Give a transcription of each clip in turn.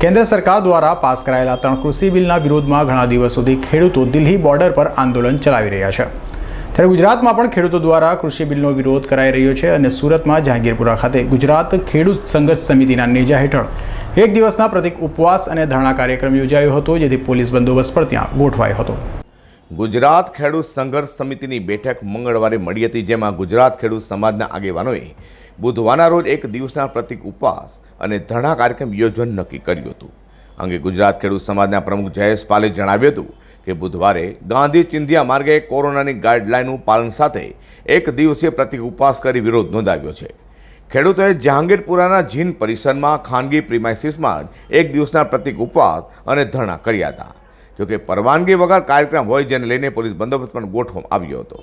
કેન્દ્ર સરકાર દ્વારા પાસ કરાયેલા ત્રણ કૃષિ બિલના વિરોધમાં ઘણા દિવસ સુધી ખેડૂતો દિલ્હી બોર્ડર પર આંદોલન ચલાવી રહ્યા છે. ત્યારે ગુજરાતમાં પણ ખેડૂતો દ્વારા કૃષિ બિલનો વિરોધ કરાઈ રહ્યો છે અને સુરતમાં જહાંગીરપુરા ખાતે ગુજરાત ખેડૂત સંઘર્ષ સમિતિના નેજા હેઠળ એક દિવસના પ્રતિક ઉપવાસ અને ધરણા કાર્યક્રમ યોજાયો હતો, જેથી પોલીસ બંદોબસ્ત પર ત્યાં ગોઠવાયો હતો. ગુજરાત ખેડૂત સંઘર્ષ સમિતિની બેઠક મંગળવારે મળી હતી, જેમાં ગુજરાત ખેડૂત સમાજના આગેવાનોએ બુધવારના રોજ એક દિવસના પ્રતિક ઉપવાસ અને ધરણા કાર્યક્રમ યોજવાનું નક્કી કર્યું હતું. અંગે ગુજરાત ખેડૂત સમાજના પ્રમુખ જયેશ પાલે જણાવ્યું હતું કે બુધવારે ગાંધી ચિંધ્યા માર્ગે કોરોનાની ગાઈડલાઇનનું પાલન સાથે એક દિવસીય પ્રતિક ઉપવાસ કરી વિરોધ નોંધાવ્યો છે. ખેડૂતોએ જહાંગીરપુરાના જીન પરિસરમાં ખાનગી પ્રિમાઇસીસમાં જ એક દિવસના પ્રતિક ઉપવાસ અને ધરણા કર્યા હતા. જોકે પરવાનગી વગર કાર્યક્રમ હોય જેને લઈને પોલીસ બંદોબસ્ત પણ ગોઠવવામાં આવ્યો હતો.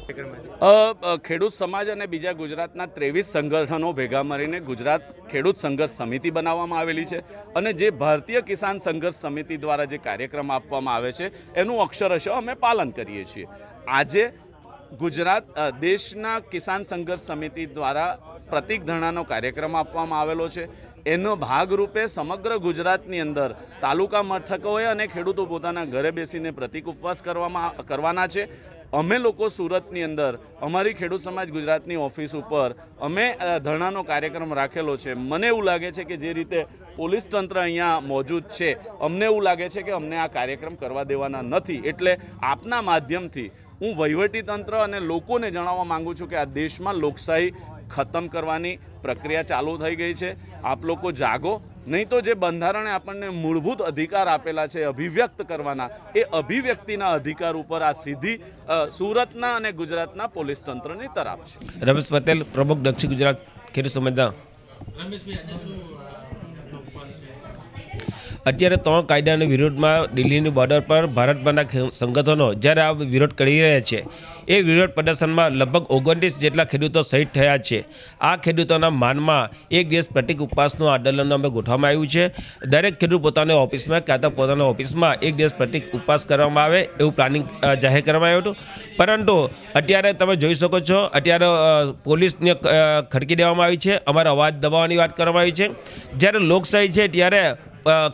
ખેડૂત સમાજ અને બીજા ગુજરાતના ત્રેવીસ સંગઠનો ભેગા મળીને ગુજરાત ખેડૂત સંઘર્ષ સમિતિ બનાવવામાં આવેલી છે અને જે ભારતીય કિસાન સંઘર્ષ સમિતિ દ્વારા જે કાર્યક્રમ આપવામાં આવે છે, એનું અક્ષરશ અમે પાલન કરીએ છીએ. આજે ગુજરાત દેશના કિસાન સંઘર્ષ સમિતિ દ્વારા પ્રતિક ધરણાનો કાર્યક્રમ આપવામાં આવેલો છે. એનો ભાગરૂપે સમગ્ર ગુજરાતની અંદર તાલુકા મથકોએ અને ખેડૂતો પોતાના ઘરે બેસીને પ્રતિક ઉપવાસ કરવામાં કરવાના છે. અમે લોકો સુરતની અંદર, અમારી ખેડૂત સમાજ ગુજરાતની ઓફિસ ઉપર અમે ધરણાનો કાર્યક્રમ રાખેલો છે. મને એવું લાગે છે કે જે રીતે પોલીસ તંત્ર અહીંયા મોજૂદ છે, અમને એવું લાગે છે કે અમને આ કાર્યક્રમ કરવા દેવાના નથી. એટલે આપના માધ્યમથી હું વહીવટી તંત્ર અને લોકોને જણાવવા માગું છું કે આ દેશમાં લોકશાહી ખતમ કરવાની પ્રક્રિયા ચાલુ થઈ ગઈ છે. આપ લોકો જાગો. નહીં તો જે બંધારણે આપણને મૂળભૂત અધિકાર આપેલા છે અભિવ્યક્ત કરવાના એ અભિવ્યક્તિના અધિકાર ઉપર આ સીધી સુરતના અને ગુજરાતના પોલીસ તંત્રની તરફ છે. રમેશ પટેલ પ્રમુખ દક્ષિણ ગુજરાત ખેડૂત સમાજના અત્યારે ત્રણ કાયદાના વિરોધમાં દિલ્હીની બોર્ડર પર ભારતભરના ખે- સંગઠનો જ્યારે આ વિરોધ કરી રહ્યા છે, એ વિરોધ પ્રદર્શનમાં લગભગ ઓગણત્રીસ જેટલા ખેડૂતો શહીદ થયા છે. આ ખેડૂતોના માનમાં એક દિવસ પ્રતિક ઉપવાસનું આંદોલન અમે ગોઠવવામાં આવ્યું છે. દરેક ખેડૂત પોતાની ઓફિસમાં કાં તો પોતાના ઓફિસમાં એક દિવસ પ્રતિક ઉપવાસ કરવામાં આવે એવું પ્લાનિંગ જાહેર કરવામાં આવ્યું હતું. પરંતુ અત્યારે તમે જોઈ શકો છો, અત્યારે પોલીસને ખડકી દેવામાં આવી છે. અમારો અવાજ દબાવવાની વાત કરવામાં આવી છે. જ્યારે લોકશાહી છે ત્યારે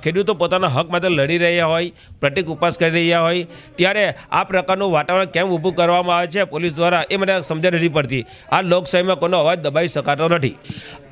ખેડૂતો પોતાના હક માટે લડી રહ્યા હોય, પ્રતિક ઉપવાસ કરી રહ્યા હોય, ત્યારે આ પ્રકારનું વાતાવરણ કેમ ઊભું કરવામાં આવે છે પોલીસ દ્વારા એ મને સમજણ નથી પડતી. આ લોકશાહીમાં કોઈનો અવાજ દબાવી શકાતો નથી.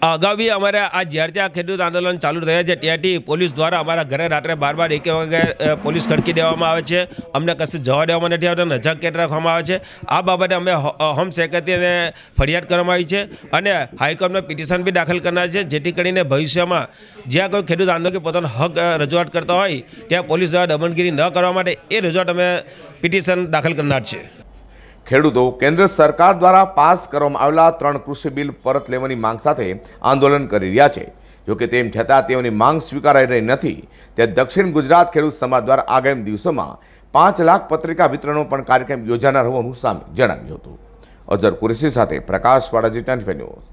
અગાઉ બી અમારે આ જ્યારથી આ ખેડૂત આંદોલન ચાલુ રહ્યા છે ત્યાંથી પોલીસ દ્વારા અમારા ઘરે રાત્રે બાર બાર એક વાગે પોલીસ ખડકી દેવામાં આવે છે. અમને કશે જવા દેવામાં નથી આવતા નજાક કેટ રાખવામાં આવે છે. આ બાબતે અમે હોમ સેક્રેટરીને ફરિયાદ કરવામાં આવી છે અને હાઈકોર્ટમાં પિટિશન બી દાખલ કરનાર છે, જેથી કરીને ભવિષ્યમાં જ્યાં કોઈ ખેડૂત આંદોલન પોતાનો હક રજૂઆત કરતા હોય, ત્યાં પોલીસ દ્વારા દમનગીરી ન કરવા માટે એ રજૂઆત અમે પિટિશન દાખલ કરનાર છે ખેડૂતો, કેન્દ્ર સરકાર દ્વારા પાસ કરવામાં આવેલા ત્રણ કૃષિ બિલ પરત લેવાની માંગ સાથે આંદોલન કરી રહ્યા છે. જોકે તેમ છતાં તેઓની માંગ સ્વીકારાઈ રહી નથી. તે દક્ષિણ ગુજરાત ખેડૂત સમાજ દ્વારા આગામી દિવસોમાં પાંચ લાખ પત્રિકા વિતરણનો પણ કાર્યક્રમ યોજાનાર હોવાનું સામે જણાવ્યું હતું. અઝર કુરેશી સાથે પ્રકાશ વાડાજી ટેન્ટ